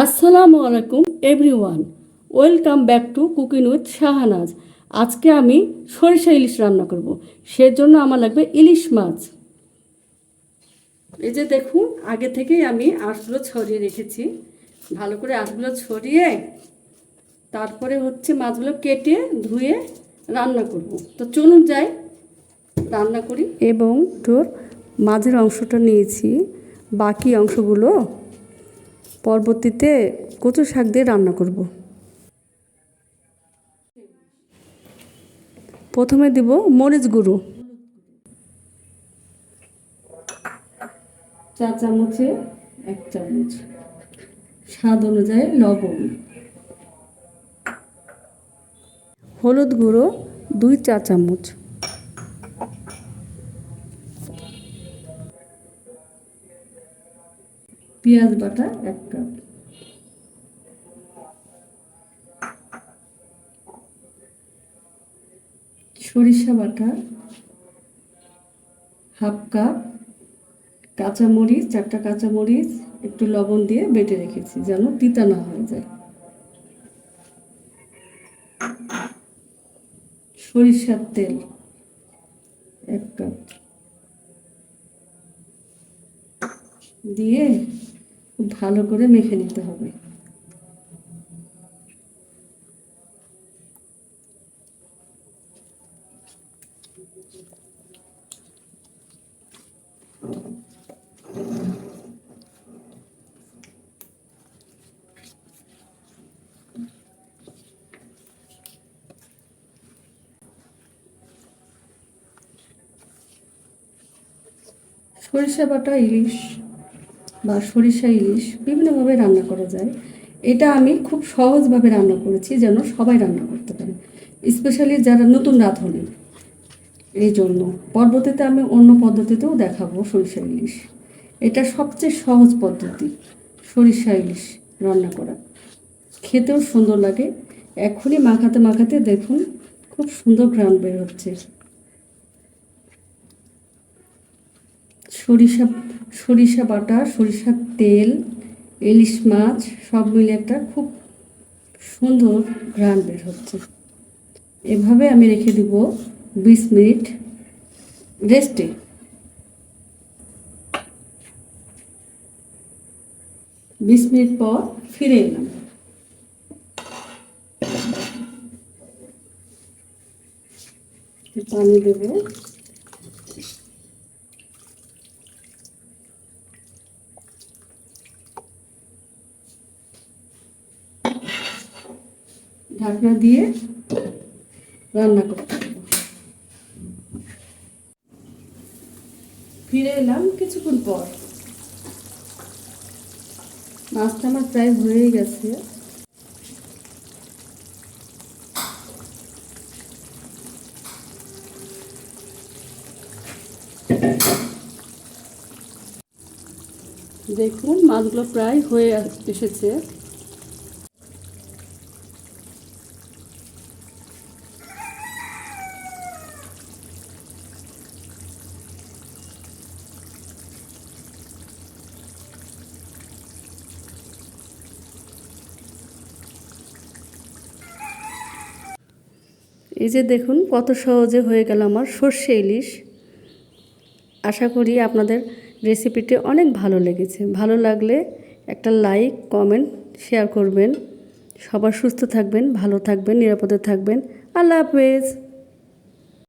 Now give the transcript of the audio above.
আসসালামু আলাইকুম everyone welcome back to cooking with Shahanaz আজকে আমি সরিষা ইলিশ রান্না করব, সেজন্য আমার লাগবে ইলিশ মাছ। এই যে দেখুন, আগে থেকেই আমি আঁশগুলো ছড়িয়ে রেখেছি। ভালো করে আঁশগুলো ছড়িয়ে তারপরে হচ্ছে মাছগুলো কেটে ধুয়ে রান্না করব। তো চলুন যাই, রান্না করি। এবং তোর মাঝের অংশটা নিয়েছি, বাকি অংশগুলো পরবর্তীতে কচু শাক দিয়ে রান্না করব। প্রথমে দিব মরিচ গুঁড়ো। চা চামচে এক চামচ। স্বাদ অনুযায়ী লবণ। হলুদ গুঁড়ো দুই চা চামচ। পেঁয়াজ বাটা এক কাপ। সরিষা বাটা হাফ কাপ। কাঁচামরিচ, চারটা কাঁচামরিচ একটু লবণ দিয়ে বেটে রেখেছি যেন তিতা না হয়ে যায়। সরিষার তেল এক কাপ। দিয়ে খুব ভালো করে মেখে নিতে হবে। সরিষা বাটা ইলিশ বা সরিষা ইলিশ বিভিন্নভাবে রান্না করা যায়। এটা আমি খুব সহজভাবে রান্না করেছি যেন সবাই রান্না করতে পারে। স্পেশালি যারা নতুন রাঁধুনি, এই জন্য। পরবর্তীতে আমি অন্য পদ্ধতিতেও দেখাবো সরিষা ইলিশ। এটা সবচেয়ে সহজ পদ্ধতি, সরিষা ইলিশ রান্না করা। খেতেও সুন্দর লাগে। এখনই মাখাতে মাখাতে দেখুন, খুব সুন্দর ঘ্রাণ বের হচ্ছে। সরিষা সরিষা বাটা সরিষার তেল, ইলিশ মাছ, সব মিলে একটা খুব সুন্দর ঘ্রাণ বের হচ্ছে। এভাবে আমি রেখে দিব বিশ মিনিট রেস্টে। বিশ মিনিট পর ফিরে এলাম। পানি দেবো। ঢাকনা দিয়ে রান্না করতে ফিরে এলাম কিছুক্ষণ পর। মাছটা আমার প্রায় হয়ে গেছে। দেখুন, মাছগুলো প্রায় হয়ে এসেছে। এই যে দেখুন, কত সহজে হয়ে গেল আমার সর্ষে ইলিশ। আশা করি আপনাদের রেসিপিটি অনেক ভালো লেগেছে। ভালো লাগলে একটা লাইক কমেন্ট শেয়ার করবেন। সবার সুস্থ থাকবেন, ভালো থাকবেন, নিরাপদে থাকবেন। আল্লাহ হাফেজ।